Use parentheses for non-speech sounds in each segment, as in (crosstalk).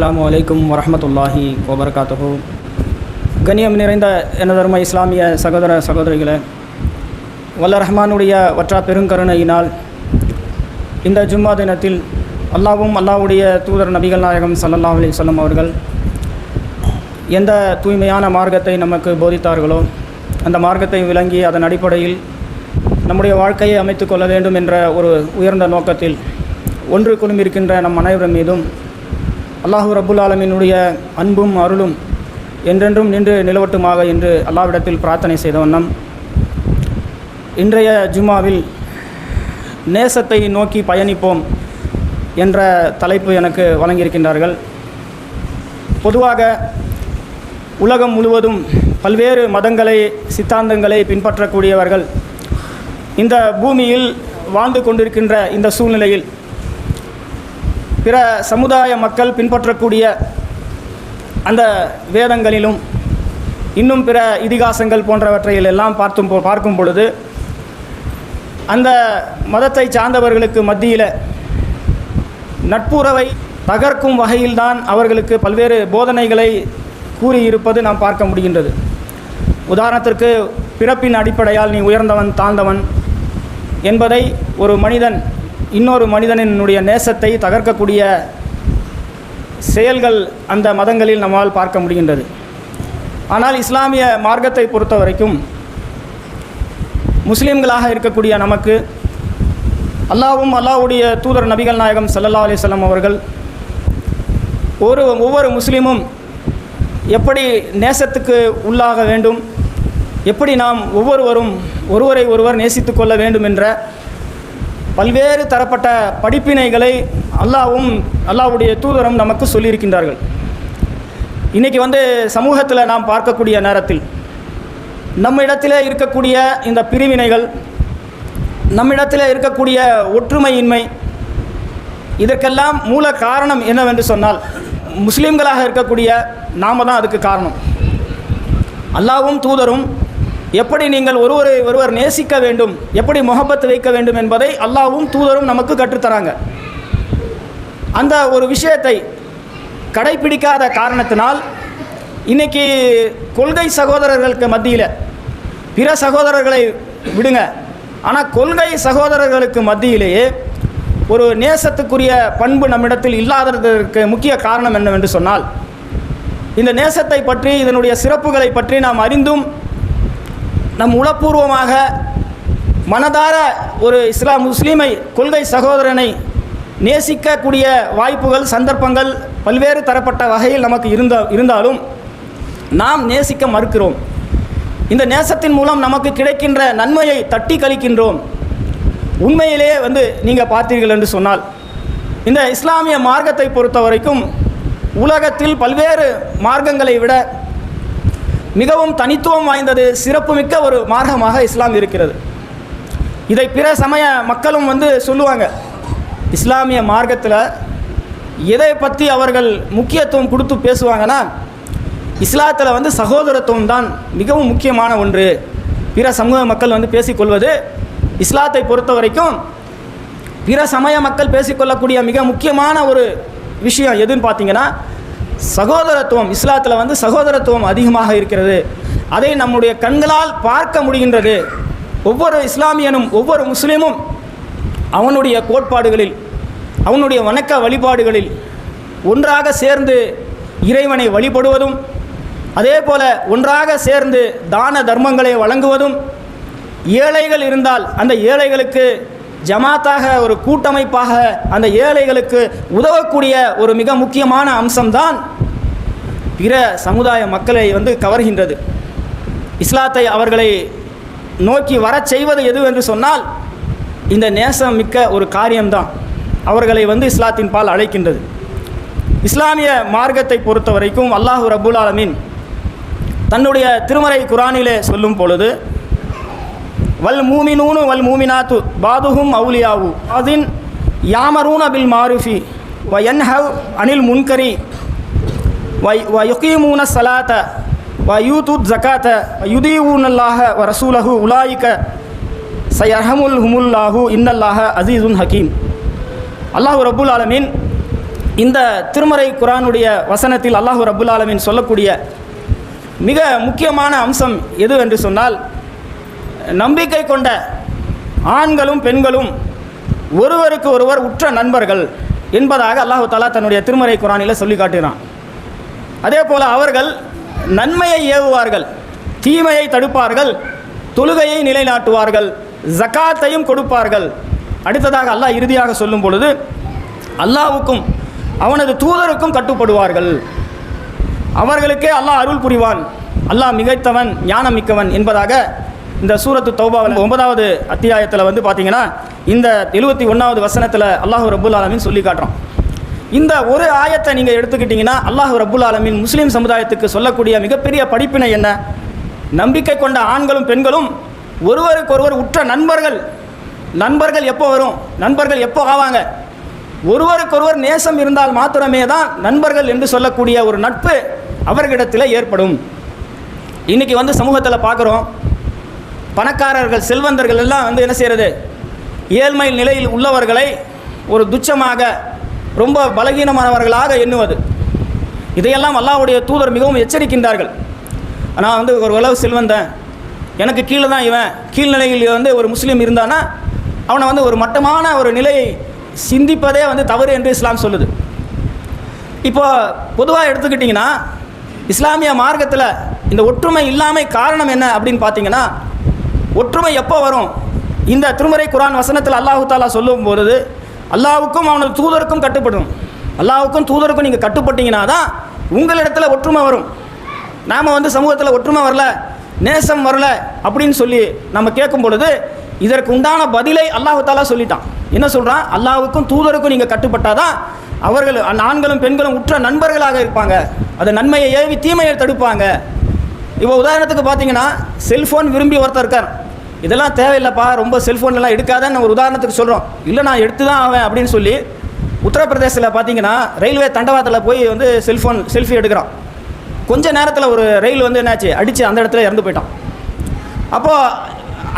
அஸ்லாம் வலைக்கம் வரமத்துல்லாஹி வபரகாத்துஹு கண்ணியம் நிறைந்த எனதருமை இஸ்லாமிய சகோதர சகோதரிகளை வல்ல ரஹ்மானுடைய வற்றா பெருங்கருணையினால் இந்த ஜும்மா தினத்தில் அல்லாவும் அல்லாவுடைய தூதர் நபிகள் நாயகம் சல்லல்லா அலி சொல்லம் அவர்கள் எந்த தூய்மையான மார்க்கத்தை நமக்கு போதித்தார்களோ அந்த மார்க்கத்தை விளங்கி அதன் அடிப்படையில் நம்முடைய வாழ்க்கையை அமைத்து கொள்ள வேண்டும் என்ற ஒரு உயர்ந்த நோக்கத்தில் ஒன்று குழுமிருக்கின்ற நம் அனைவரின் மீதும் அல்லாஹு ரபுல் ஆலமினுடைய அன்பும் அருளும் என்றென்றும் நின்று நிலவட்டுமாக என்று அல்லாவிடத்தில் பிரார்த்தனை செய்த வண்ணம். இன்றைய ஜும்மாவில் நேசத்தை நோக்கி பயணிப்போம் என்ற தலைப்பு எனக்கு வழங்கியிருக்கின்றார்கள். பொதுவாக உலகம் முழுவதும் பல்வேறு மதங்களை சித்தாந்தங்களை பின்பற்றக்கூடியவர்கள் இந்த பூமியில் வாழ்ந்து கொண்டிருக்கின்ற இந்த சூழ்நிலையில் பிற சமுதாய மக்கள் பின்பற்றக்கூடிய அந்த வேதங்களிலும் இன்னும் பிற இதிகாசங்கள் போன்றவற்றையில் எல்லாம் பார்த்தும் பார்க்கும் பொழுது அந்த மதத்தை சார்ந்தவர்களுக்கு மத்தியில் நட்புறவை தகர்க்கும் வகையில்தான் அவர்களுக்கு பல்வேறு போதனைகளை கூறியிருப்பது நாம் பார்க்க முடிகின்றது. உதாரணத்திற்கு பிறப்பின் அடிப்படையால் நீ உயர்ந்தவன் தாழ்ந்தவன் என்பதை ஒரு மனிதன் இன்னொரு மனிதனினுடைய நேசத்தை தகர்க்கக்கூடிய செயல்கள் அந்த மதங்களில் நம்மால் பார்க்க முடிகின்றது. ஆனால் இஸ்லாமிய மார்க்கத்தை பொறுத்த வரைக்கும் முஸ்லீம்களாக இருக்கக்கூடிய நமக்கு அல்லாவும் அல்லாஹ்வுடைய தூதர் நபிகள் நாயகம் சல்லல்லா அலைஹி அவர்கள் ஒரு ஒவ்வொரு முஸ்லீமும் எப்படி நேசத்துக்கு உள்ளாக வேண்டும் எப்படி நாம் ஒவ்வொருவரும் ஒருவரை ஒருவர் நேசித்து கொள்ள வேண்டும் என்ற பல்வேறு தரப்பட்ட படிப்பினைகளை அல்லாவும் அல்லாஹ்வுடைய தூதரும் நமக்கு சொல்லியிருக்கின்றார்கள். இன்றைக்கி வந்து சமூகத்தில் நாம் பார்க்கக்கூடிய நேரத்தில் நம்ம இடத்தில் இருக்கக்கூடிய இந்த பிரிவினைகள் நம்மிடத்தில் இருக்கக்கூடிய ஒற்றுமையின்மை இதற்கெல்லாம் மூல காரணம் என்னவென்று சொன்னால் முஸ்லீம்களாக இருக்கக்கூடிய நாம் தான் அதுக்கு காரணம். அல்லாவும் தூதரும் எப்படி நீங்கள் ஒருவரை ஒருவர் நேசிக்க வேண்டும்? எப்படி முகப்பத்து வைக்க வேண்டும் என்பதை அல்லாவும் தூதரும் நமக்கு கற்றுத்தராங்க. அந்த ஒரு விஷயத்தை கடைபிடிக்காத காரணத்தினால் இன்றைக்கி கொள்கை சகோதரர்களுக்கு மத்தியில் பிற சகோதரர்களை விடுங்க. ஆனால் கொள்கை சகோதரர்களுக்கு மத்தியிலேயே ஒரு நேசத்துக்குரிய பண்பு நம்மிடத்தில் இல்லாததற்கு முக்கிய காரணம் என்னவென்று சொன்னால் இந்த நேசத்தை பற்றி இதனுடைய சிறப்புகளை பற்றி நாம் அறிந்தும் நம் உளப்பூர்வமாக மனதார ஒரு இஸ்லாம் முஸ்லீமை கொள்கை சகோதரனை நேசிக்கக்கூடிய வாய்ப்புகள் சந்தர்ப்பங்கள் பல்வேறு தரப்பட்ட வகையில் நமக்கு இருந்த இருந்தாலும் நாம் நேசிக்க மறுக்கிறோம். இந்த நேசத்தின் மூலம் நமக்கு கிடைக்கின்ற நன்மையை தட்டி கழிக்கின்றோம். உண்மையிலே வந்து நீங்கள் பார்த்தீர்கள் என்று சொன்னால் இந்த இஸ்லாமிய மார்க்கத்தை பொறுத்த வரைக்கும் உலகத்தில் பல்வேறு மார்க்கங்களை விட மிகவும் தனித்துவம் வாய்ந்தது சிறப்புமிக்க ஒரு மார்க்கமாக இஸ்லாம் இருக்கிறது. இதை பிற சமய மக்களும் வந்து சொல்லுவாங்க இஸ்லாமிய மார்க்கத்தில் எதை பற்றி அவர்கள் முக்கியத்துவம் கொடுத்து பேசுவாங்கன்னா இஸ்லாத்தில் வந்து சகோதரத்துவம் தான் மிகவும் முக்கியமான ஒன்று. பிற சமூக மக்கள் வந்து பேசிக்கொள்வது இஸ்லாத்தை பொறுத்த வரைக்கும் பிற சமய மக்கள் பேசிக்கொள்ளக்கூடிய மிக முக்கியமான ஒரு விஷயம் எதுன்னு பார்த்தீங்கன்னா சகோதரத்துவம் இஸ்லாத்தில் வந்து சகோதரத்துவம் அதிகமாக இருக்கிறது. அதை நம்முடைய கண்களால் பார்க்க முடிகின்றது. ஒவ்வொரு இஸ்லாமியனும் ஒவ்வொரு முஸ்லீமும் அவனுடைய கோட்பாடுகளில் அவனுடைய வணக்க வழிபாடுகளில் ஒன்றாக சேர்ந்து இறைவனை வழிபடுவதும் அதே போல ஒன்றாக சேர்ந்து தான தர்மங்களை வழங்குவதும் ஏழைகள் இருந்தால் அந்த ஏழைகளுக்கு ஜமாத்தாக ஒரு கூட்டமைப்பாக அந்த ஏழைகளுக்கு உதவக்கூடிய ஒரு மிக முக்கியமான அம்சம்தான் பிற சமுதாய மக்களை வந்து கவர்கின்றது. இஸ்லாத்தை அவர்களை நோக்கி வரச் செய்வது எது என்று சொன்னால் இந்த நேசம் மிக்க ஒரு காரியம்தான். அவர்களை வந்து இஸ்லாத்தின் பால் அழைக்கின்றது. இஸ்லாமிய மார்க்கத்தை பொறுத்த வரைக்கும் அல்லாஹு ரபுல் ஆலமீன் தன்னுடைய திருமறை குரானிலே சொல்லும் பொழுது வல் மூமினூனு வல் மூமினாத்து பாதுகும் அவுலியாவு அதின் யாமரூன பில் மாருஃபி வ என் ஹவ் அனில் முன்கரி வ வ யுகீமூன சலாத்த வ யூதூத் ஜக்காத்த வ ஊனல்லாக வ ரசூலஹு உலாயிக்க சயர்ஹமுல் ஹுமுல்லாஹு இன்னல்லாக அசீசுன் ஹக்கீம் அல்லாஹு ரபுல் ஆலமீன் இந்த திருமறை குரானுடைய வசனத்தில் அல்லாஹு ரபுல் ஆலமீன் சொல்லக்கூடிய மிக முக்கியமான அம்சம் எது என்று சொன்னால் நம்பிக்கை கொண்ட ஆண்களும் பெண்களும் ஒருவருக்கு ஒருவர் உற்ற நண்பர்கள் என்பதாக அல்லாஹு தாலா தன்னுடைய திருமறை குரானில் சொல்லி காட்டுகிறான். அதே போல் அவர்கள் நன்மையை ஏவுவார்கள் தீமையை தடுப்பார்கள் தொழுகையை நிலைநாட்டுவார்கள் ஜக்காத்தையும் கொடுப்பார்கள். அடுத்ததாக அல்லாஹ் இறுதியாக சொல்லும் பொழுது அல்லாவுக்கும் அவனது தூதருக்கும் கட்டுப்படுவார்கள். அவர்களுக்கே அல்லாஹ் அருள் புரிவான். அல்லாஹ் மிகைத்தவன் ஞானம் மிக்கவன் என்பதாக இந்த சூரத்து தௌபாவில் ஒன்பதாவது அத்தியாயத்தில் வந்து பார்த்தீங்கன்னா இந்த எழுபத்தி ஒன்றாவது வசனத்தில் அல்லாஹு ரபுல் ஆலமின் சொல்லி காட்டுறோம் இந்த ஒரு ஆயத்தை நீங்கள் எடுத்துக்கிட்டிங்கன்னா அல்லாஹ் ரபுல் ஆலமின் முஸ்லீம் சமுதாயத்துக்கு சொல்லக்கூடிய மிகப்பெரிய படிப்பினை என்ன? நம்பிக்கை கொண்ட ஆண்களும் பெண்களும் ஒருவருக்கொருவர் உற்ற நண்பர்கள். நண்பர்கள் எப்போ வரும்? நண்பர்கள் எப்போ ஆவாங்க? ஒருவருக்கொருவர் நேசம் இருந்தால் மாத்திரமே தான் நண்பர்கள் என்று சொல்லக்கூடிய ஒரு நட்பு அவர்களிடத்தில் ஏற்படும். இன்றைக்கி வந்து சமூகத்தில் பார்க்குறோம் பணக்காரர்கள் செல்வந்தர்கள் எல்லாம் வந்து என்ன செய்கிறது ஏழ்மை நிலையில் உள்ளவர்களை ஒரு துச்சமாக ரொம்ப பலகீனமானவர்களாக எண்ணுவது. இதையெல்லாம் அல்லாவுடைய தூதர் மிகவும் எச்சரிக்கின்றார்கள். நான் வந்து ஒரு உளவு செல்வந்தன் எனக்கு கீழே தான் இவன் கீழ்நிலையில் வந்து ஒரு முஸ்லீம் இருந்தானா அவனை வந்து ஒரு மட்டமான ஒரு நிலையை சிந்திப்பதே வந்து தவறு என்று இஸ்லாம் சொல்லுது. இப்போ பொதுவாக எடுத்துக்கிட்டிங்கன்னா இஸ்லாமிய மார்க்கத்தில் இந்த ஒற்றுமை இல்லாமை காரணம் என்ன அப்படின்னு பார்த்தீங்கன்னா ஒற்றுமை எப்போ வரும்? இந்த திருமறை குரான் வசனத்தில் அல்லாஹு தாலா சொல்லும் பொழுது அல்லாவுக்கும் அவனது தூதருக்கும் கட்டுப்படும். அல்லாவுக்கும் தூதருக்கும் நீங்கள் கட்டுப்பட்டீங்கன்னா தான் உங்களிடத்தில் ஒற்றுமை வரும். நாம் வந்து சமூகத்தில் ஒற்றுமை வரல நேசம் வரல அப்படின்னு சொல்லி நம்ம கேட்கும் பொழுது இதற்கு உண்டான பதிலை அல்லாஹு தாலா சொல்லிட்டான். என்ன சொல்கிறான் அல்லாவுக்கும் தூதருக்கும் நீங்கள் கட்டுப்பட்டாதான் அவர்கள் ஆண்களும் பெண்களும் உற்ற நண்பர்களாக இருப்பாங்க. அது நன்மையை ஏவி தீமையை தடுப்பாங்க. இப்போ உதாரணத்துக்கு பார்த்தீங்கன்னா செல்ஃபோன் விரும்பி ஒருத்தர் இருக்கார். இதெல்லாம் தேவையில்லைப்பா ரொம்ப செல்ஃபோன்லாம் எடுக்காதன்னு ஒரு உதாரணத்துக்கு சொல்கிறோம் இல்லை நான் எடுத்து தான் ஆவேன் அப்படின்னு சொல்லி உத்தரப்பிரதேசத்தில் பார்த்தீங்கன்னா ரயில்வே தண்டவாத்தில் போய் வந்து செல்ஃபோன் செல்ஃபி எடுக்கிறான். கொஞ்ச நேரத்தில் ஒரு ரயில் வந்து என்னாச்சு அடித்து அந்த இடத்துல இறந்து போயிட்டான். அப்போது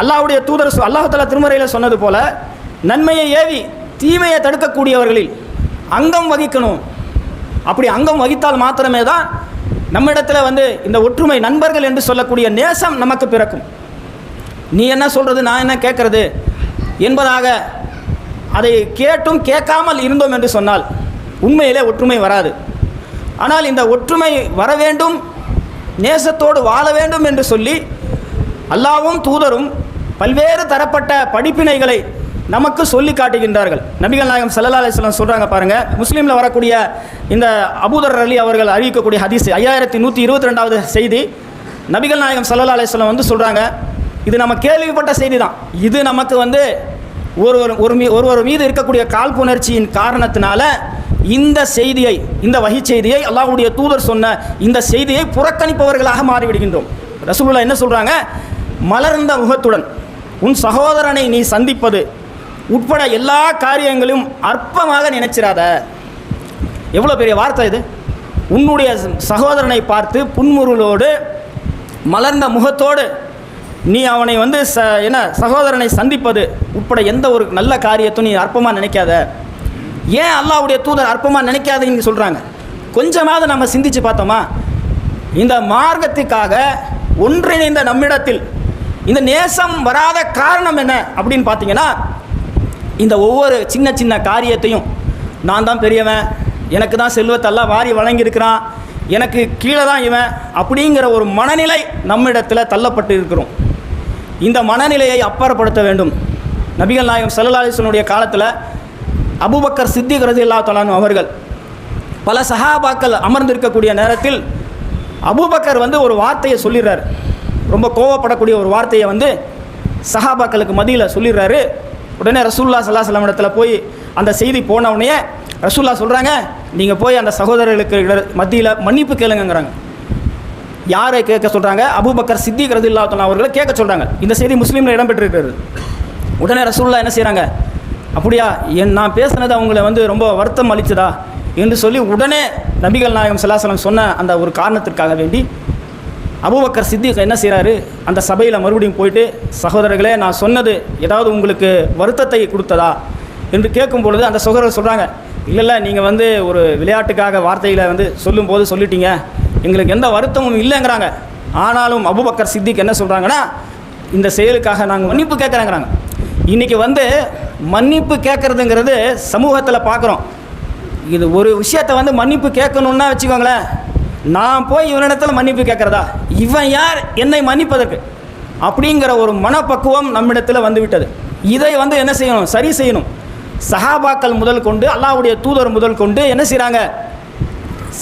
அல்லாவுடைய தூதர் சொ- திருமறையில் சொன்னது போல் நன்மையை ஏவி தீமையை தடுக்கக்கூடியவர்களில் அங்கம் வகிக்கணும். அப்படி அங்கம் வகித்தால் மாத்திரமே தான் நம்ம இடத்துல வந்து இந்த ஒற்றுமை நண்பர்கள் என்று சொல்லக்கூடிய நேசம் நமக்கு பிறக்கும். நீ என்ன சொல்கிறது நான் என்ன கேட்கறது என்பதாக அதை கேட்டும் கேட்காமல் இருந்தோம் என்று சொன்னால் உண்மையிலே ஒற்றுமை வராது. ஆனால் இந்த ஒற்றுமை வர வேண்டும் நேசத்தோடு வாழ வேண்டும் என்று சொல்லி அல்லாவும் தூதரும் பல்வேறு தரப்பட்ட படிப்பினைகளை நமக்கு சொல்லி காட்டுகின்றார்கள். நபிகள் நாயகம் சல்லா அலிஸ்லாம் சொல்கிறாங்க பாருங்கள் முஸ்லீமில் வரக்கூடிய இந்த அபூதர் அலி அவர்கள் அறிவிக்கக்கூடிய ஹதீஸ் ஐயாயிரத்தி நூற்றி இருபத்தி ரெண்டாவது செய்தி நபிகள் நாயகம் சல்லா அலிஸ்லாம் வந்து சொல்கிறாங்க இது நம்ம கேள்விப்பட்ட செய்தி தான் இது நமக்கு வந்து ஒருவர் ஒரு மீ ஒருவர் மீது இருக்கக்கூடிய காழ்ப்புணர்ச்சியின் காரணத்தினால இந்த செய்தியை இந்த வகை செய்தியை அல்லாஹுடைய தூதர் சொன்ன இந்த செய்தியை புறக்கணிப்பவர்களாக மாறிவிடுகின்றோம். ரசூலுல்லா என்ன சொல்கிறாங்க மலர்ந்த முகத்துடன் உன் சகோதரனை நீ சந்திப்பது உட்பட எல்லா காரியங்களையும் அற்பமாக நினைச்சிராத. எவ்வளோ பெரிய வார்த்தை இது? உன்னுடைய சகோதரனை பார்த்து புன்முருளோடு மலர்ந்த முகத்தோடு நீ அவனை வந்து ச என்ன சகோதரனை சந்திப்பது உட்பட எந்த ஒரு நல்ல காரியத்தையும் நீ அற்பமாக நினைக்காத. ஏன் அல்லாவுடைய தூதர் அற்பமாக நினைக்காதீங்கன்னு சொல்கிறாங்க கொஞ்சமாவது நம்ம சிந்திச்சு பார்த்தோமா? இந்த மார்க்கத்துக்காக ஒன்றிணைந்த நம்மிடத்தில் இந்த நேசம் வராத காரணம் என்ன அப்படின்னு பார்த்தீங்கன்னா இந்த ஒவ்வொரு சின்ன சின்ன காரியத்தையும் நான் தான் பெரியவன். எனக்கு தான் செல்வத்தெல்லாம் வாரி வழங்கியிருக்கிறான். எனக்கு கீழே தான் இவன் அப்படிங்கிற ஒரு மனநிலை நம்மிடத்தில் தள்ளப்பட்டு இருக்கிறோம். இந்த மனநிலையை அப்பாற்படுத்த வேண்டும். நபிகள் நாயகம் சல்லல்லாஹினுடைய காலத்தில் அபூபக்கர் சித்திக் ரலியல்லாஹு தலானு அவர்கள் பல சஹாபாக்கள் அமர்ந்திருக்கக்கூடிய நேரத்தில் அபூபக்கர் வந்து ஒரு வார்த்தையை சொல்லிடுறாரு. ரொம்ப கோவப்படக்கூடிய ஒரு வார்த்தையை வந்து சஹாபாக்களுக்கு மதியில் சொல்லிடுறாரு. உடனே ரசூல்லா சல்லா சலம் இடத்துல போய் அந்த செய்தி போன உடனே ரசூல்லா சொல்கிறாங்க நீங்கள் போய் அந்த சகோதரர்களுக்கு மத்தியில் மன்னிப்பு கேளுங்கங்கிறாங்க. யாரை கேட்க சொல்கிறாங்க அபுபக்கர் சித்திக் ரதில்லா அவர்களை கேட்க சொல்கிறாங்க இந்த செய்தி முஸ்லீமில் இடம்பெற்றிருக்கிறது. உடனே ரசூல்லா என்ன செய்கிறாங்க அப்படியா என் நான் பேசுனது அவங்கள வந்து ரொம்ப வருத்தம் அளித்ததா? என்று சொல்லி உடனே நபிகள் நாயகம் சல்லாசலம் சொன்ன அந்த ஒரு காரணத்திற்காக வேண்டி அபுபக்கர் சித்திக் என்ன செய்கிறாரு அந்த சபையில் மறுபடியும் போயிட்டு சகோதரர்களே நான் சொன்னது ஏதாவது உங்களுக்கு வருத்தத்தை கொடுத்ததா? என்று கேட்கும் பொழுது அந்த சகோதரர் சொல்கிறாங்க இல்லை இல்லை நீங்கள் வந்து ஒரு விளையாட்டுக்காக வார்த்தையில் வந்து சொல்லும்போது சொல்லிட்டீங்க. எங்களுக்கு எந்த வருத்தமும் இல்லைங்கிறாங்க. ஆனாலும் அபுபக்கர் சித்திக் என்ன சொல்கிறாங்கன்னா இந்த செயலுக்காக நாங்கள் மன்னிப்பு கேட்குறேங்கிறாங்க. இன்றைக்கி வந்து மன்னிப்பு கேட்குறதுங்கிறது சமூகத்தில் பார்க்குறோம் இது ஒரு விஷயத்தை வந்து மன்னிப்பு கேட்கணுன்னா வச்சுக்கோங்களேன் நான் போய் இவனிடத்தில் மன்னிப்பு கேட்குறதா? இவன் யார்? என்னை மன்னிப்பதற்கு. அப்படிங்கிற ஒரு மனப்பக்குவம் நம்மிடத்தில் வந்துவிட்டது. இதை வந்து என்ன செய்யணும்? சரி செய்யணும். சஹாபாக்கள் முதல் கொண்டு அல்லாவுடைய தூதர் முதல் கொண்டு என்ன செய்கிறாங்க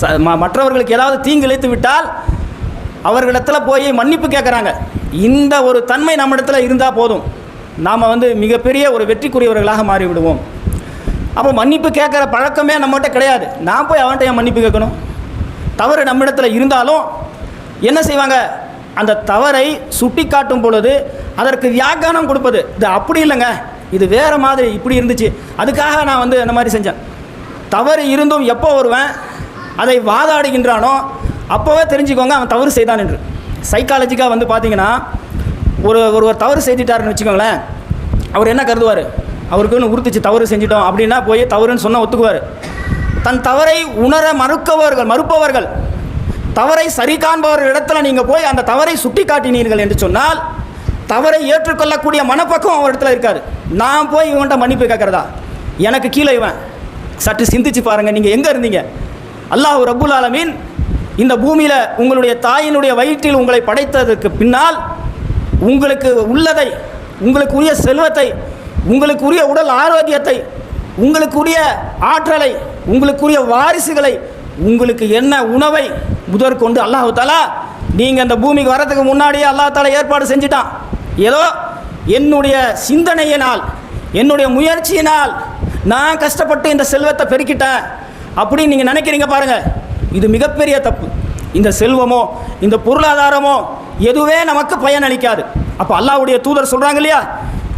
ச- மற்றவர்களுக்கு ஏதாவது தீங்கு இழைத்து விட்டால் அவர்களிடத்தில் போய் மன்னிப்பு கேட்குறாங்க. இந்த ஒரு தன்மை நம்மிடத்தில் இருந்தால் போதும். நாம் வந்து மிகப்பெரிய ஒரு வெற்றிக்குரியவர்களாக மாறிவிடுவோம். அப்போ மன்னிப்பு கேட்குற பழக்கமே நம்மகிட்ட கிடையாது. நான் போய் அவன்கிட்ட ஏன் மன்னிப்பு கேட்கணும்? தவறு நம்மிடத்தில் இருந்தாலும் என்ன செய்வாங்க? அந்த தவறை சுட்டி காட்டும் பொழுது அதற்கு வியாக்கியானம் கொடுப்பது. இது அப்படி இல்லைங்க. இது வேறு மாதிரி இப்படி இருந்துச்சு. அதுக்காக நான் வந்து அந்த மாதிரி செஞ்சேன். தவறு இருந்தும் எப்போ வருவேன் அதை வாதாடுகின்றானோ அப்போவே தெரிஞ்சுக்கோங்க அவன் தவறு செய்தான் என்று. சைக்காலஜிக்காக வந்து பார்த்தீங்கன்னா ஒரு ஒருவர் தவறு செய்துட்டாருன்னு வச்சுக்கோங்களேன். அவர் என்ன கருதுவார்? அவருக்குன்னு உறுத்துச்சு தவறு செஞ்சிட்டோம் அப்படின்னா போய் தவறுன்னு சொன்னால் ஒத்துக்குவார். தன் தவறை உணர மறுக்கவர்கள் மறுப்பவர்கள். தவறை சரி காண்பவர்கள் இடத்துல நீங்கள் போய் அந்த தவறை சுட்டி காட்டினீர்கள் என்று சொன்னால் தவறை ஏற்றுக்கொள்ளக்கூடிய மனப்பக்கம் அவர் இடத்துல இருக்காது நான் போய் இவன்கிட்ட மன்னிப்பு கேட்குறதா? எனக்கு கீழே இவன். சற்று சிந்திச்சு பாருங்கள் நீங்கள் எங்கே இருந்தீங்க? அல்லாஹ் ரபுல் ஆலமீன் இந்த பூமியில் உங்களுடைய தாயினுடைய வயிற்றில் உங்களை படைத்ததற்கு பின்னால் உங்களுக்கு உள்ளதை உங்களுக்குரிய செல்வத்தை உங்களுக்குரிய உடல் ஆரோக்கியத்தை உங்களுக்குரிய ஆற்றலை உங்களுக்குரிய வாரிசுகளை உங்களுக்கு என்ன உணவை முதற்கொண்டு அல்லாஹ் தாலா நீங்கள் அந்த பூமிக்கு வரதுக்கு முன்னாடியே அல்லாஹ் தாலா ஏற்பாடு செஞ்சிட்டான். ஏதோ என்னுடைய சிந்தனையினால் என்னுடைய முயற்சியினால் நான் கஷ்டப்பட்டு இந்த செல்வத்தை பெருக்கிட்டேன் அப்படின்னு நீங்கள் நினைக்கிறீங்க பாருங்க. இது மிகப்பெரிய தப்பு. இந்த செல்வமோ இந்த பொருளாதாரமோ எதுவே நமக்கு பயனளிக்காது. அப்போ அல்லாவுடைய தூதர் சொல்கிறாங்க இல்லையா?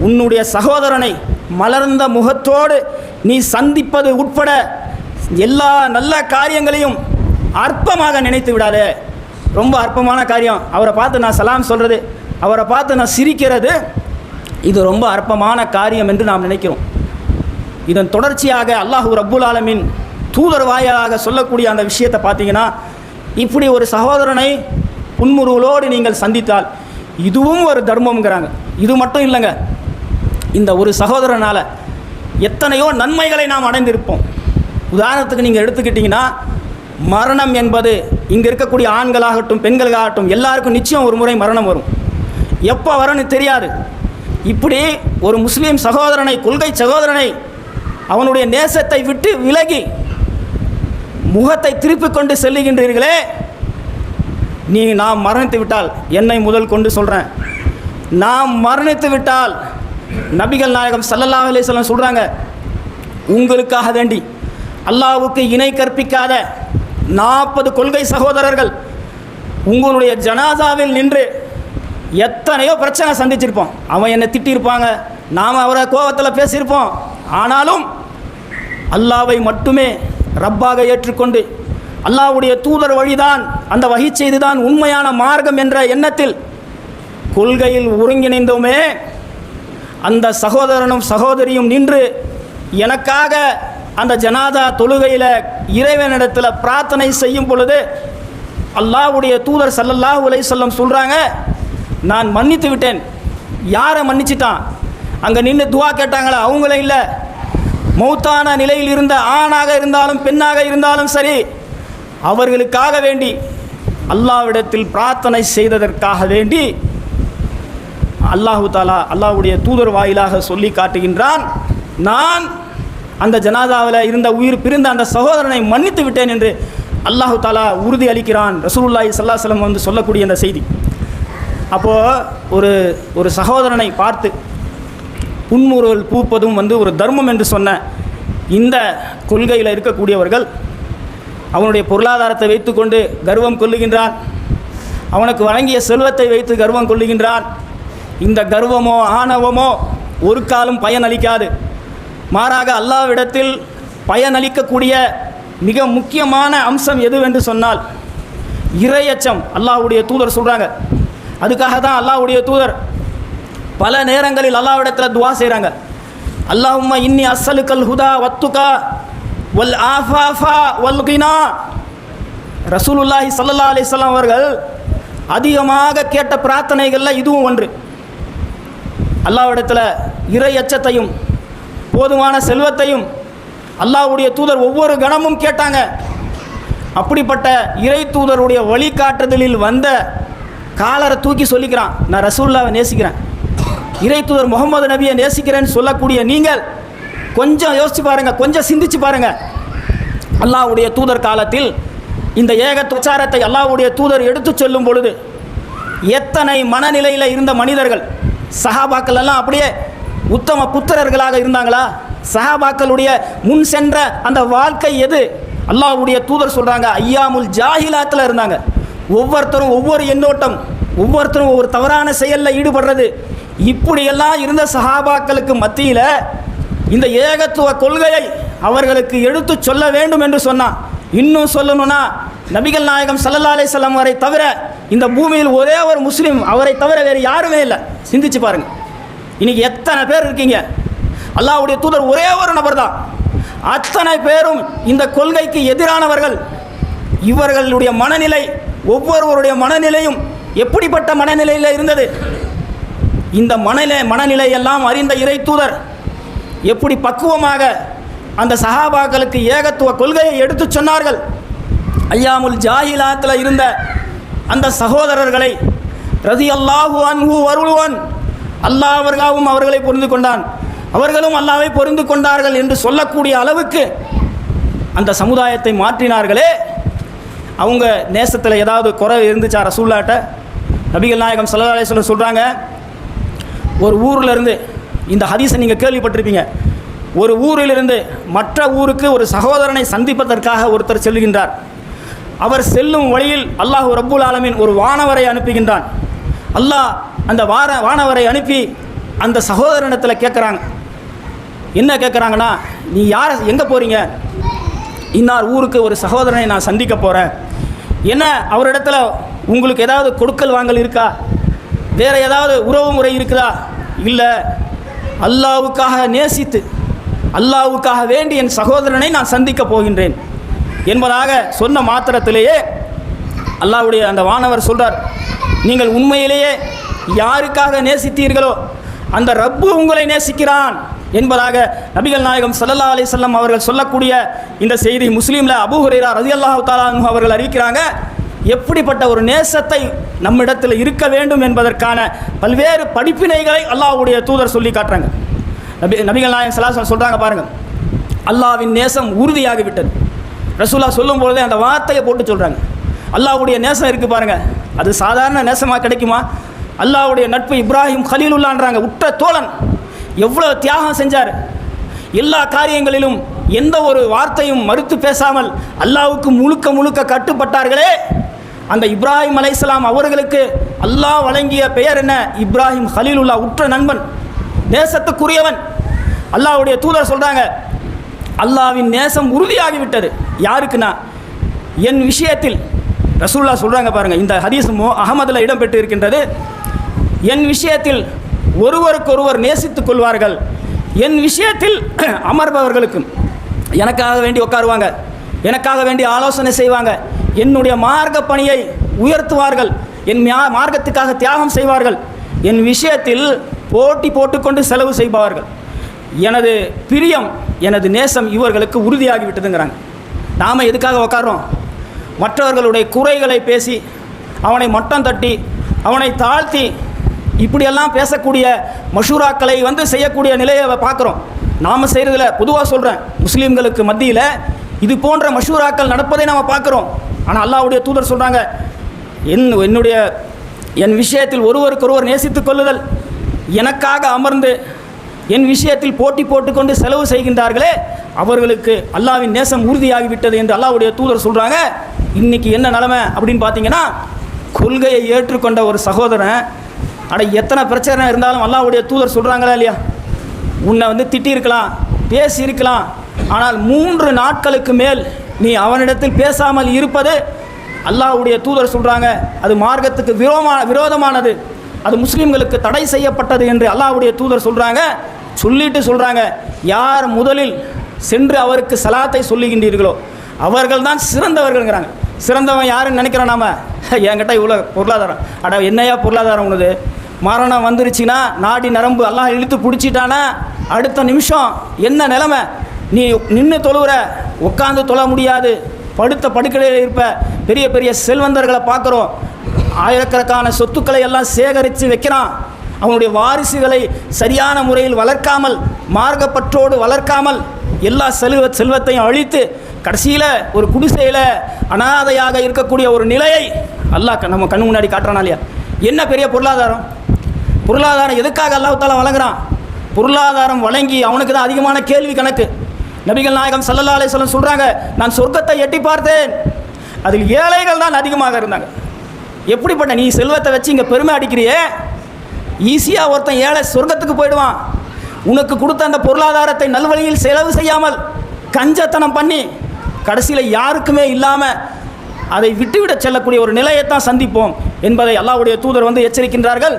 உன்னுடைய சகோதரனை மலர்ந்த முகத்தோடு நீ சந்திப்பது உட்பட எல்லா நல்ல காரியங்களையும் அற்பமாக நினைத்து விடாதே. ரொம்ப அற்பமான காரியம். அவரை பார்த்து நான் சலாம் சொல்கிறது அவரை பார்த்து நான் சிரிக்கிறது இது ரொம்ப அற்பமான காரியம் என்று நாம் நினைக்கிறோம். இதன் தொடர்ச்சியாக அல்லாஹு ரப்புல் ஆலமின் தூதர் வாயிலாக சொல்லக்கூடிய அந்த விஷயத்தை பார்த்தீங்கன்னா இப்படி ஒரு சகோதரனை புன்முறுவலோடு நீங்கள் சந்தித்தால் இதுவும் ஒரு தர்மம்ங்கிறாங்க. இது மட்டும் இல்லைங்க. இந்த ஒரு சகோதரனால் எத்தனையோ நன்மைகளை நாம் அடைந்திருப்போம். உதாரணத்துக்கு நீங்கள் எடுத்துக்கிட்டிங்கன்னா மரணம் என்பது இங்கே இருக்கக்கூடிய ஆண்களாகட்டும் பெண்களாகட்டும் எல்லாருக்கும் நிச்சயம் ஒரு முறை மரணம் வரும். எப்போ வரும்னு தெரியாது. இப்படி ஒரு முஸ்லீம் சகோதரனை கொள்கை சகோதரனை அவனுடைய நேசத்தை விட்டு விலகி முகத்தை திருப்பி கொண்டு செல்லுகின்றீர்களே நீ நாம் மரணித்து விட்டால் என்னை முதல் கொண்டு சொல்கிறேன் நாம் மரணித்து விட்டால் நபிகள் நாயகம் ஸல்லல்லாஹு அலிஸ்லாம் சொல்கிறாங்க உங்களுக்காக வேண்டி. அல்லாவுக்கு இணை கற்பிக்காத நாற்பது கொள்கை சகோதரர்கள் உங்களுடைய ஜனாசாவில் நின்று எத்தனையோ பிரச்சனை சந்திச்சிருப்போம். அவன் என்னை திட்டியிருப்பாங்க. நாம் அவரை கோபத்தில் பேசியிருப்போம். ஆனாலும் அல்லாவை மட்டுமே ரப்பாக ஏற்றுக்கொண்டு அல்லாவுடைய தூதர் வழிதான் அந்த வகை செய்துதான் உண்மையான மார்க்கம் என்ற எண்ணத்தில் கொள்கையில் ஒருங்கிணைந்தோமே அந்த சகோதரனும் சகோதரியும் நின்று எனக்காக அந்த ஜனாதா தொழுகையில் இறைவனிடத்தில் பிரார்த்தனை செய்யும் பொழுது அல்லாவுடைய தூதர் ஸல்லல்லாஹு உலை வஸல்லம் சொல்கிறாங்க நான் மன்னித்து விட்டேன். யாரை மன்னிச்சிட்டான்? அங்கே நின்று துவா கேட்டாங்களா? அவங்கள இல்லை. மௌத்தான நிலையில் இருந்த ஆணாக இருந்தாலும் பெண்ணாக இருந்தாலும் சரி அவர்களுக்காக வேண்டி அல்லாவிடத்தில் பிரார்த்தனை செய்ததற்காக வேண்டி அல்லாஹு தாலா அல்லாஹுடைய தூதர் வாயிலாக சொல்லி காட்டுகின்றான் நான் அந்த ஜனாதாவில் இருந்த உயிர் பிரிந்த அந்த சகோதரனை மன்னித்து விட்டேன் என்று அல்லாஹு தாலா உறுதி அளிக்கிறான். ரசூல்லாய் சல்லா சலம் வந்து சொல்லக்கூடிய அந்த செய்தி. அப்போது ஒரு ஒரு சகோதரனை பார்த்து புன்முறுவல் பூப்பதும் வந்து ஒரு தர்மம் என்று சொன்ன இந்த கொள்கையில் இருக்கக்கூடியவர்கள் அவனுடைய பொருளாதாரத்தை வைத்துக்கொண்டு கர்வம் கொள்ளுகின்றான் அவனுக்கு வழங்கிய செல்வத்தை வைத்து கர்வம் கொள்ளுகின்றான் இந்த கர்வமோ ஆணவமோ ஒரு காலம் பயனளிக்காது. மாறாக அல்லாவிடத்தில் பயனளிக்கக்கூடிய மிக முக்கியமான அம்சம் எதுவென்று சொன்னால் இரையச்சம் அல்லாஹுடைய தூதர் சொல்கிறாங்க அதுக்காக தான் அல்லாஹ்வுடைய தூதர் பல நேரங்களில் அல்லாவிடத்தில் துவா செய்கிறாங்க அல்லாஹும்மா இன்னி அஸ்ஸலுக்கல் ஹுதா வத்துகா வல் ஆஃபாஃபா வல் கினா. ரசூலுல்லாஹி சல்லா அலிஸ்லாம் அவர்கள் அதிகமாக கேட்ட பிரார்த்தனைகளில் இதுவும் ஒன்று. அல்லாவிடத்தில் இறை அச்சத்தையும் போதுமான செல்வத்தையும் அல்லாஹ்வுடைய தூதர் ஒவ்வொரு கணமும் கேட்டாங்க. அப்படிப்பட்ட இறை தூதருடைய வழிகாட்டுதலில் வந்த காலரை தூக்கி சொல்லிக்கிறான். நான் ரசூல்லாவை நேசிக்கிறேன். இறை தூதர் முகமது நபியை நேசிக்கிறேன்னு சொல்லக்கூடிய நீங்கள் கொஞ்சம் யோசிச்சு பாருங்கள் கொஞ்சம் சிந்திச்சு பாருங்கள் அல்லாஹ்வுடைய தூதர் காலத்தில் இந்த ஏக துச்சாரத்தை அல்லாஹ்வுடைய தூதர் எடுத்துச் சொல்லும் பொழுது எத்தனை மனநிலையில் இருந்த மனிதர்கள் சஹாபாக்கள் எல்லாம் அப்படியே உத்தம புத்திரர்களாக இருந்தாங்களா? சஹாபாக்களுடைய முன் சென்ற அந்த வாழ்க்கை எது? அல்லாஹ்வுடைய தூதர் சொல்கிறாங்க ஐயாமுல் ஜாஹிலாத்தில் இருந்தாங்க. ஒவ்வொருத்தரும் ஒவ்வொரு எண்ணோட்டம் ஒவ்வொருத்தரும் ஒவ்வொரு தவறான செயலில் ஈடுபடுறது. இப்படியெல்லாம் இருந்த சஹாபாக்களுக்கு மத்தியில் இந்த ஏகத்துவ கொள்கையை அவர்களுக்கு எடுத்து சொல்ல வேண்டும் என்று சொன்னான். இன்னும் சொல்லணும்னா நபிகள் நாயகம் ஸல்லல்லாஹு அலிசல்லாம் வரை அவரை தவிர இந்த பூமியில் ஒரே ஒரு முஸ்லீம் அவரை தவிர வேறு யாருமே இல்லை. சிந்திச்சு பாருங்கள் இன்னைக்கு எத்தனை பேர் இருக்கீங்க? அல்லாவுடைய தூதர் ஒரே ஒரு நபர் தான் அத்தனை பேரும் இந்த கொள்கைக்கு எதிரானவர்கள். இவர்களுடைய மனநிலை ஒவ்வொருவருடைய மனநிலையும் எப்படிப்பட்ட மனநிலையில் இருந்தது? இந்த மனநிலை மனநிலை எல்லாம் அறிந்த இறை தூதர் எப்படி பக்குவமாக அந்த சஹாபாக்களுக்கு ஏகத்துவ கொள்கையை எடுத்துச் சொன்னார்கள்? ஐயாமுல் ஜாஹிலாத்தில் இருந்த அந்த சகோதரர்களை ரதி அல்லாஹு அன்ஹு வருளுவன் அல்லாஹ் அவர்களாவும் அவர்களை புரிந்து கொண்டான். அவர்களும் அல்லாவை பொருந்து கொண்டார்கள் என்று சொல்லக்கூடிய அளவுக்கு அந்த சமுதாயத்தை மாற்றினார்களே. அவங்க நேசத்தில் ஏதாவது குறை இருந்துச்சா ரசூல்லாட்ட? நபிகள் நாயகம் ஸல்லல்லாஹு அலைஹி சொல்கிறாங்க ஒரு ஊர்ல இருந்து இந்த ஹதீஸை நீங்கள் கேள்விப்பட்டிருப்பீங்க. ஒரு ஊரிலிருந்து மற்ற ஊருக்கு ஒரு சகோதரனை சந்திப்பதற்காக ஒருத்தர் செல்கின்றார். அவர் செல்லும் வழியில் அல்லாஹ் ரப்புல் ஆலமின் ஒரு வானவரை அனுப்புகின்றான். அல்லாஹ் அந்த வார வானவரை அனுப்பி அந்த சகோதரனிடத்தில் கேட்குறாங்க என்ன கேட்குறாங்கன்னா நீ யார் எங்கே போகிறீங்க இன்னார் ஊருக்கு ஒரு சகோதரனை நான் சந்திக்க போகிறேன் என்ன அவரிடத்துல உங்களுக்கு ஏதாவது கொடுக்கல் வாங்கல் இருக்கா? வேறு ஏதாவது உறவு முறை இருக்குதா? இல்லை அல்லாவுக்காக நேசித்து அல்லாவுக்காக வேண்டி என் சகோதரனை நான் சந்திக்க போகின்றேன் என்பதாக சொன்ன மாத்திரத்திலேயே அல்லாவுடைய அந்த வானவர் சொல்கிறார் நீங்கள் உண்மையிலேயே யாருக்காக நேசித்தீர்களோ அந்த ரப்பு உங்களை நேசிக்கிறான் என்பதாக நபிகள் நாயகம் ஸல்லல்லாஹு அலி சொல்லம் அவர்கள் சொல்லக்கூடிய இந்த செய்தி முஸ்லீமில் அபு ஹுரைரா ரலியல்லாஹு தஆலா அன்ஹு அவர்கள் அறிவிக்கிறாங்க. எப்படிப்பட்ட ஒரு நேசத்தை நம்மிடத்தில் இருக்க வேண்டும் என்பதற்கான பல்வேறு படிப்பினைகளை அல்லாஹுடைய தூதர் சொல்லி காட்டுறாங்க. நபி நபிகள் நாயகம் ஸல்லல்லாஹு சொல்கிறாங்க பாருங்கள் அல்லாஹ்வின் நேசம் உறுதியாகிவிட்டது. ரசூலா சொல்லும் பொழுதே அந்த வார்த்தையை போட்டு சொல்கிறாங்க அல்லாஹ்வுடைய நேசம் இருக்குது பாருங்கள் அது சாதாரண நேசமாக கிடைக்குமா? அல்லாவுடைய நட்பு இப்ராஹிம் கலீலுல்லான்றாங்க. உற்ற தோழன். எவ்வளோ தியாகம் செஞ்சார். எல்லா காரியங்களிலும் எந்த ஒரு வார்த்தையும் மறுத்து பேசாமல் அல்லாவுக்கு முழுக்க முழுக்க கட்டுப்பட்டார்களே. அந்த இப்ராஹிம் அலைசலாம் அவர்களுக்கு அல்லாஹ் வழங்கிய பெயர் என்ன? இப்ராஹிம் ஹலீலுல்லா உற்ற நண்பன் நேசத்துக்குரியவன். அல்லாஹ்வுடைய தூதர் சொல்கிறாங்க அல்லாவின் நேசம் உறுதியாகிவிட்டது. யாருக்குன்னா? என் விஷயத்தில் ரசூல்லா சொல்கிறாங்க பாருங்கள் இந்த ஹதீஸ் மோ அகமதில் இடம்பெற்று இருக்கின்றது என் விஷயத்தில் ஒருவருக்கொருவர் நேசித்துக் கொள்வார்கள். என் விஷயத்தில் (clears throat) அமர்பவர்களுக்கும் எனக்காக வேண்டி உட்காருவாங்க. எனக்காக வேண்டி ஆலோசனை செய்வாங்க. என்னுடைய மார்க்க பணியை உயர்த்துவார்கள். என் மா- மார்க்கத்துக்காக தியாகம் செய்வார்கள். என் விஷயத்தில் போட்டி போட்டுக்கொண்டு செலவு செய்வார்கள் எனது பிரியம் எனது நேசம் இவர்களுக்கு உறுதியாகிவிட்டதுங்கிறாங்க. நாம் எதுக்காக உட்கார்றோம்? மற்றவர்களுடைய குறைகளை பேசி அவனை மட்டம் தட்டி அவனை தாழ்த்தி இப்படியெல்லாம் பேசக்கூடிய மஷூராக்களை வந்து செய்யக்கூடிய நிலையை பார்க்குறோம். நாம் செய்கிறதில் பொதுவாக சொல்கிறேன் முஸ்லீம்களுக்கு மத்தியில் இது போன்ற மஷூராக்கள் நடப்பதை நாம் பார்க்குறோம். ஆனால் அல்லாவுடைய தூதர் சொல்கிறாங்க என் என்னுடைய என் விஷயத்தில் ஒருவருக்கொருவர் நேசித்து கொள்ளுதல் எனக்காக அமர்ந்து என் விஷயத்தில் போட்டி போட்டுக்கொண்டு செலவு செய்கின்றார்களே அவர்களுக்கு அல்லாவின் நேசம் உறுதியாகிவிட்டது என்று அல்லாவுடைய தூதர் சொல்கிறாங்க இன்னைக்கு என்ன நிலமை அப்படின்னு பார்த்தீங்கன்னா கொள்கையை ஏற்றுக்கொண்ட ஒரு சகோதரன் அட எத்தனை பிரச்சனை இருந்தாலும் அல்லாவுடைய தூதர் சொல்கிறாங்களா இல்லையா? உன்னை வந்து திட்டியிருக்கலாம் பேசியிருக்கலாம் ஆனால் மூன்று நாட்களுக்கு மேல் நீ அவனிடத்தில் பேசாமல் இருப்பது அல்லாஹ்வுடைய தூதர் சொல்கிறாங்க அது மார்க்கத்துக்கு விரோமா விரோதமானது. அது முஸ்லீம்களுக்கு தடை செய்யப்பட்டது என்று அல்லாவுடைய தூதர் சொல்கிறாங்க சொல்லிட்டு சொல்கிறாங்க யார் முதலில் சென்று அவருக்கு சலாத்தை சொல்லுகின்றீர்களோ அவர்கள் தான் சிறந்தவர்கள்ங்கிறாங்க. சிறந்தவன் யாருன்னு நினைக்கிறோம் நாம? (laughs) என்கிட்ட இவ்வளோ பொருளாதாரம். அட என்னையா பொருளாதாரம் உனது? மரணம் வந்துருச்சுன்னா நாடி நரம்பு எல்லாம் இழுத்து பிடிச்சிட்டானா? அடுத்த நிமிஷம் என்ன நிலமை? நீ நின்று தொழுவுற உட்காந்து தொழ முடியாது. படுத்த படுக்கையில் இருப்ப. பெரிய பெரிய செல்வந்தர்களை பார்க்குறோம். ஆயிரக்கணக்கான சொத்துக்களை எல்லாம் சேகரித்து வைக்கிறான். அவனுடைய வாரிசுகளை சரியான முறையில் வளர்க்காமல் மார்க்கப்பற்றோடு வளர்க்காமல் எல்லா செல்வ செல்வத்தையும் அழித்து கடைசியில் ஒரு குடிசையில் அனாதையாக இருக்கக்கூடிய ஒரு நிலையை அல்லாஹ் நம்ம கண்ணு முன்னாடி காட்டுறானா இல்லையா? என்ன பெரிய பொருளாதாரம்? பொருளாதாரம் எதுக்காக அல்லாஹ் வழங்குறான்? பொருளாதாரம் வழங்கி அவனுக்கு தான் அதிகமான கேள்வி கணக்கு. நபிகள் நாயகம் சல்லல்லா அலிஸ்வலம் சொல்கிறாங்க நான் சொர்க்கத்தை எட்டி பார்த்தேன். அதில் ஏழைகள் தான் அதிகமாக இருந்தாங்க. எப்படிப்பட்ட நீ செல்வத்தை வச்சு இங்கே பெருமை அடிக்கிறியே? ஈஸியாக ஒருத்தன் ஏழை சொர்க்கத்துக்கு போயிடுவான். உனக்கு கொடுத்த அந்த பொருளாதாரத்தை நல்வழியில் செலவு செய்யாமல் கஞ்சத்தனம் பண்ணி கடைசியில் யாருக்குமே இல்லாமல் அதை விட்டுவிடச் செல்லக்கூடிய ஒரு நிலையைத்தான் சந்திப்போம் என்பதை அல்லாவுடைய தூதர் வந்து எச்சரிக்கின்றார்கள்.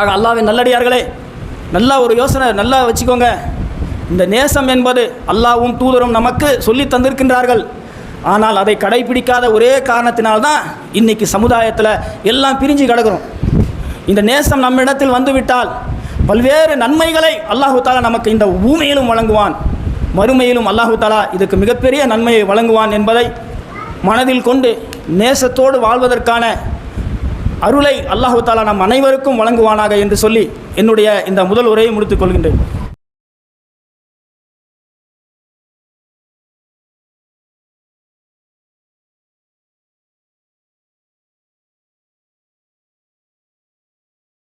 ஆக அல்லாவின் நல்லடியார்களே நல்லா ஒரு யோசனை நல்லா வச்சுக்கோங்க. இந்த நேசம் என்பது அல்லாவும் தூதரும் நமக்கு சொல்லி தந்திருக்கின்றார்கள். ஆனால் அதை கடைபிடிக்காத ஒரே காரணத்தினால்தான் இன்னைக்கு சமுதாயத்தில் எல்லாம் பிரிஞ்சு கிடக்கிறோம். இந்த நேசம் நம்மிடத்தில் வந்துவிட்டால் பல்வேறு நன்மைகளை அல்லாஹு தாலா நமக்கு இந்த பூமியிலும் வழங்குவான். மறுமையிலும் அல்லாஹு தாலா இதுக்கு மிகப்பெரிய நன்மையை வழங்குவான் என்பதை மனதில் கொண்டு நேசத்தோடு வாழ்வதற்கான அருளை அல்லாஹு தாலா நம் அனைவருக்கும் வழங்குவானாக என்று சொல்லி என்னுடைய இந்த முதல் உரையை முடித்துக் கொள்கின்றேன்.